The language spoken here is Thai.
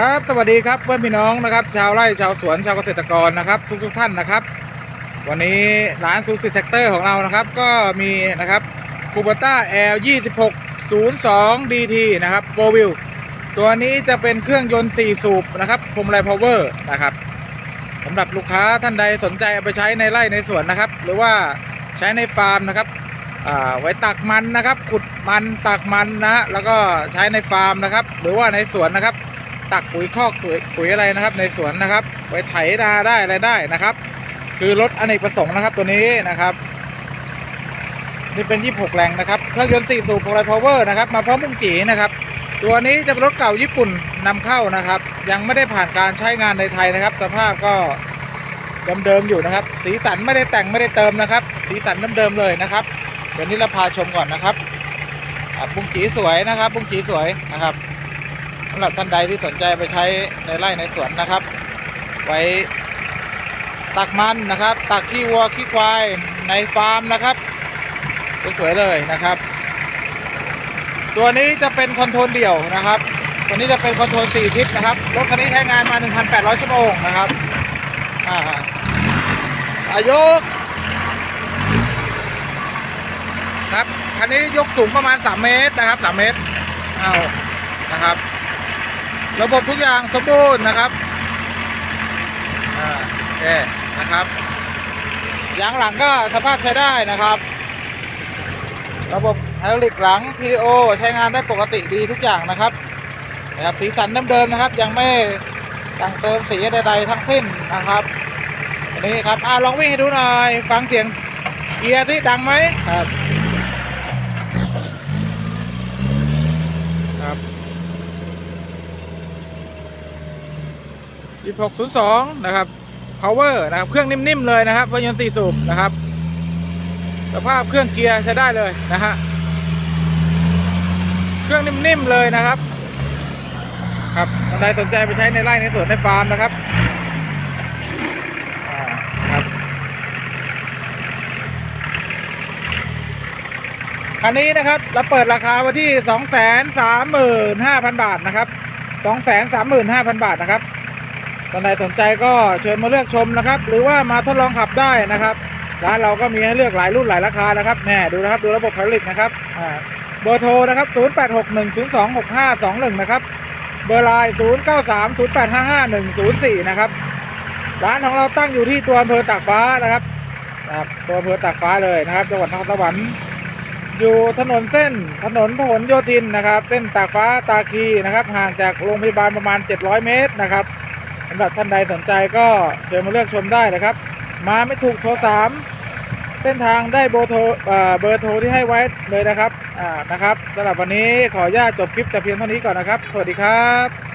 ครับสวัสดีครับเพื่อนพี่น้องนะครับ ชาวไร่ชาวสวนชาวเกษตรกรนะครับ ทุกทุกท่านนะครับ วันนี้ร้านซูซิแท็กเตอร์ของเรานะครับ ก็มีนะครับคูเบต้า L 26 02 DT นย์สองดีทีนะครับโฟวิลตัวนี้จะเป็นเครื่องยนต์4สูบนะครับพรมไรพาวเวอร์นะครับสำหรับลูกค้าท่านใดสนใจเอาไปใช้ในไร่ในสวนนะครับ หรือว่าใช้ในฟาร์มนะครับอ่าไว้ตักมันนะครับขุดมันตักมันนะแล้วก็ใช้ในฟาร์มนะครับ หรือว่าในสวนนะครับ ตักปุ๋ยคอกปุ๋ยอะไรนะครับ ในสวนนะครับ ไว้ไถนาได้อะไรได้นะครับ คือรถอเนกประสงค์นะครับตัวนี้นะครับ นี่เป็น 26 แรงนะครับเครื่องยนต์4สูบของไรพาวเวอร์นะครับ มาพร้อมมุ้งจีนะครับ ตัวนี้จะเป็นรถเก่าญี่ปุ่นนำเข้านะครับ ยังไม่ได้ผ่านการใช้งานในไทยนะครับ สภาพก็เดิมๆอยู่นะครับ สีสันไม่ได้แต่งไม่ได้เติมนะครับ สีสันเดิมๆเลยนะครับเดี๋ยวนี้เราพาชมก่อนนะครับบุ้งจีสวยนะครับบุ้งจีสวยนะครับ สำหรับท่านใดที่สนใจไปใช้ในไร่ในสวนนะครับ ไว้ตักมันนะครับตักขี้วัวขี้ควายในฟาร์มนะครับสวยๆเลยนะครับ ตัวนี้จะเป็นคอนโทรลเดี่ยวนะครับ ตัวนี้จะเป็นคอนโทรล4ทิศนะครับรถคันนี้ใช้งานมา 1,800 ชั่วโมงนะครับอ่าอายุครับคันนี้ยกสูงประมาณ 3 เมตรนะครับ 3 เมตรเอานะครับ ระบบทุกอย่างสมบูรณ์นะครับอ่าโอเคนะครับยางหลังก็สภาพใช้ได้นะครับ ระบบไฮดรอลิกหลัง PDO ใช้งานได้ปกติดีทุกอย่างนะครับนะครับสีสันเดิมๆนะครับ ยังไม่ต่งเติมสีใดๆทั้งสิ้นนะครับอันนี้ครับอ่าลองวิ่งให้ดูหน่อยฟังเสียงเกียร์ที่ดังไหมครับครับ 2602 นะครับ power นะครับ เครื่องนิ่มๆเลยนะครับเครื่องยนต์4สูบนะครับ สภาพเครื่องเกียร์ใช้ได้เลยนะฮะ เครื่องนิ่มๆเลยนะครับ ครับท่านใดสนใจไปใช้ในไร่ในสวนในฟาร์มนะครับอ่าครับคันนี้นะครับเราเปิดราคาไว้ที่ 2 3 5 0 0 0 บาทนะครับ 2 3 5 0 0 0 บาทนะครับ ท่านใดสนใจก็เชิญมาเลือกชมนะครับ หรือว่ามาทดลองขับได้นะครับร้านเราก็มีให้เลือกหลายรุ่นหลายราคานะครับแน่ดูนะครับดูระบบผลิตนะครับเบอร์โทรนะครับ 0861026521 นะครับ เบอร์ไลน์ 0930855104 นะครับ ร้านของเราตั้งอยู่ที่ตัวอำเภอตากฟ้านะครับตัวอำเภอตากฟ้าเลยนะครับจังหวัดนครสวรรค์อยู่ถนนเส้นถนนพหลโยธินนะครับ เส้นตากฟ้าตาคีนะครับห่างจากโรงพยาบาลประมาณ 700 เมตรนะครับ สำหรับท่านใดสนใจก็เชิญมาเลือกชมได้นะครับ มาไม่ถูกโทรสามเส้นทางได้เบอร์โทรเอ่อเบอร์โทรที่ให้ไว้เลยนะครับอ่านะครับสำหรับวันนี้ขออนุญาตจบคลิปแต่เพียงเท่านี้ก่อนนะครับ สวัสดีครับ